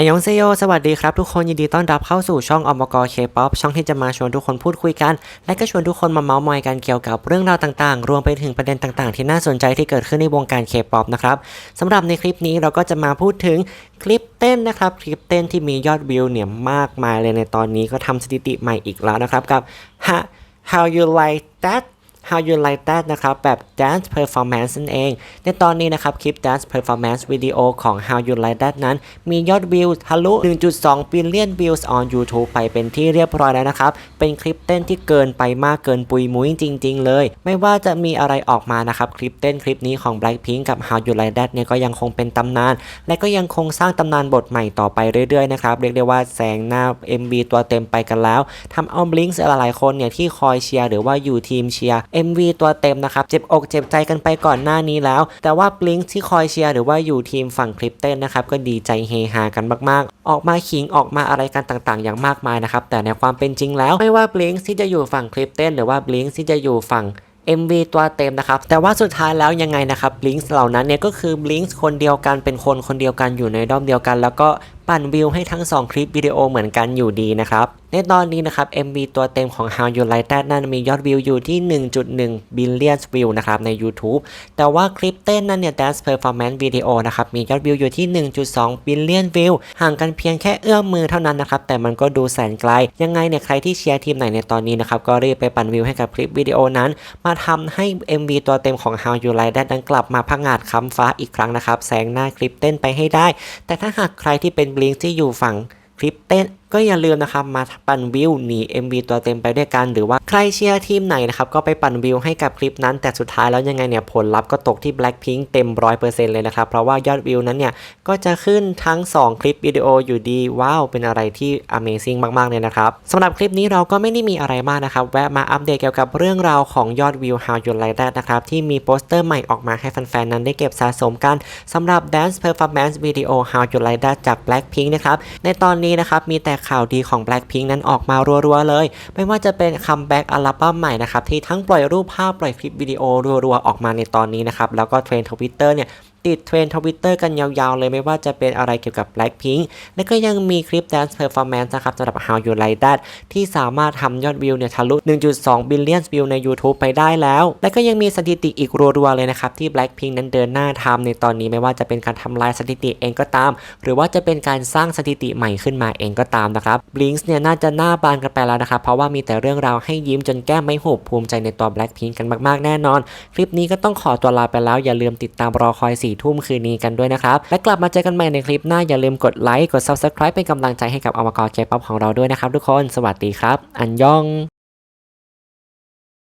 อายองเซโยสวัสดีครับทุกคนยินดีต้อนรับเข้าสู่ช่องอมกเคป๊อปช่องที่จะมาชวนทุกคนพูดคุยกัน และก็ชวนทุกคนมาเมาส์มอยกันเกี่ยวกับเรื่องราวต่างๆ รวมไปถึงประเด็นต่างๆ ที่น่าสนใจที่เกิดขึ้นในวงการเคป๊อปนะครับสำหรับในคลิปนี้เราก็จะมาพูดถึงคลิปเต้นนะครับ คลิปเต้นที่มียอดวิวเนี่ยมากมายเลยในตอนนี้ก็ทำสถิติใหม่อีกแล้วนะครับกับ Ha- How You Like That How You Like That นะครับ แบบ Dance Performance นั่นเอง ในตอนนี้นะครับ คลิป Dance Performance วิดีโอของ How You Like That นั้น มียอดวิวทะลุ 1.2 billion views on YouTube ไปเป็นที่เรียบร้อยแล้วนะครับ เป็นคลิปเต้นที่เกินไปมากเกินปุยมุ้ยจริง ๆ เลย ไม่ว่าจะมีอะไรออกมานะครับ คลิปเต้นคลิปนี้ของ Blackpink กับ How You Like That เนี่ยก็ยังคงเป็นตำนาน และก็ยังคงสร้างตำนานบทใหม่ต่อไปเรื่อยๆนะครับเรียกได้ว่าแซงหน้า MV ตัวเต็มไปกันแล้วทำเอาบลิงส์หลายๆคนเนี่ยที่คอยเชียร์หรือว่าอยู่ทีมเชียร์ MV ตัวเต็มนะครับ เจ็บอกเจ็บใจกันไปก่อนหน้านี้แล้ว แต่ว่าบลิงส์ที่คอยเชียร์หรือว่าอยู่ทีมฝั่งคลิปเต้นนะครับ ก็ดีใจเฮฮากันมากๆ ออกมาขิงออกมาอะไรกันต่างๆ อย่างมากมายนะครับ แต่ในความเป็นจริงแล้ว ไม่ว่าบลิงส์ที่จะอยู่ฝั่งคลิปเต้น หรือว่าบลิงส์ที่จะอยู่ฝั่ง MV ตัวเต็มนะครับ แต่ว่าสุดท้ายแล้วยังไงนะครับ Blinks เหล่านั้นเนี่ยก็คือ Blinks คนเดียวกันเป็นคนคนเดียวกันอยู่ในด้อมเดียวกัน แล้วก็ ปั่นวิวให้ทั้ง 2 คลิปวิดีโอเหมือนกันอยู่ดีนะครับ ในตอนนี้นะครับ MV ตัวเต็มของ How You Like That นั้นมียอดวิวอยู่ที่ 1.1 billion view นะครับใน YouTube แต่ว่าคลิปเต้นนั้นเนี่ย Dance Performance Video นะครับมียอดวิวอยู่ที่ 1.2 billion view ห่างกันเพียงแค่เอื้อมมือเท่านั้นนะครับ แต่มันก็ดูแสนไกล ยังไงเนี่ยใครที่เชียร์ทีมไหนในตอนนี้นะครับก็รีบไปปั่นวิวให้กับคลิปวิดีโอนั้น มาทำให้ MV ตัวเต็มของ How You Like That นั้นกลับมาพังงาดค้ำฟ้าอีกครั้งนะครับแซงหน้าคลิปเต้นไปให้ได้ แต่ถ้าหากใครที่เป็นลิงก์ที่อยู่ฝั่งคลิปเต้นก็อย่าลืมนะครับมาปั่นวิวหนี MV ตัวเต็มไปด้วยกัน หรือว่าใครเชียร์ทีมไหนนะครับก็ไปปั่นวิวให้กับคลิปนั้น แต่สุดท้ายแล้วยังไงเนี่ยผลลัพธ์ก็ตกที่ Blackpink เต็ม 100%เลยนะครับ เพราะว่ายอดวิวนั้นเนี่ยก็จะขึ้นทั้ง 2 คลิปวิดีโออยู่ดี ว้าว เป็นอะไรที่ Amazing มาก ๆ เลยนะครับสำหรับคลิปนี้เราก็ไม่ได้มีอะไรมากนะครับ แวะมาอัปเดตเกี่ยวกับเรื่องราวของยอดวิว How You Like That นะครับที่มีโปสเตอร์ใหม่ออกมาให้แฟนๆนั้นได้เก็บสะสมกันสำหรับ Dance Performance Video How You Like That จาก Blackpink นะครับในตอนนี้นะครับมีแต่ข่าวดีของ Blackpink นั้นออกมารัวๆเลย ไม่ว่าจะเป็นคัมแบ็กอัลบั้มใหม่นะครับที่ทั้งปล่อยรูปภาพปล่อยคลิปวิดีโอรัวๆออกมาในตอนนี้นะครับแล้วก็เทรนด์ทวิตเตอร์เนี่ย ติดเทรนทวิตเตอร์กันยาวๆ เลยไม่ว่าจะเป็นอะไรเกี่ยวกับ Blackpink และก็ยังมีคลิป Dance Performance นะครับสำหรับ How You Like That ที่สามารถทำยอดวิวเนี่ยทะลุ 1.2 billion วิวใน YouTube ไปได้แล้ว และก็ยังมีสถิติอีกรัวๆ เลยนะครับ ที่ Blackpink นั้นเดินหน้าทำในตอนนี้ไม่ว่าจะเป็นการทำลายสถิติเองก็ตาม หรือว่าจะเป็นการสร้างสถิติใหม่ขึ้นมาเองก็ตามนะครับ Blinks เนี่ยน่าจะหน้าบานกันไปแล้วนะครับเพราะว่ามีแต่เรื่องราวให้ยิ้มจนแก้มไม่หุบภูมิใจในตัว Blackpink กันมากๆแน่นอน คลิปนี้ก็ต้องขอตัวลาไปแล้วอย่าลืมติดตามรอคอย4ี่ทุ่มคืนนี้กันด้วยนะครับ และกลับมาเจอกันใหม่ในคลิปหน้าอย่าลืมกดไลค์กด Subscribe เป็นกำลังใจให้กับอมกรเคป๊อปของเราด้วยนะครับทุกคน สวัสดีครับ อันยอง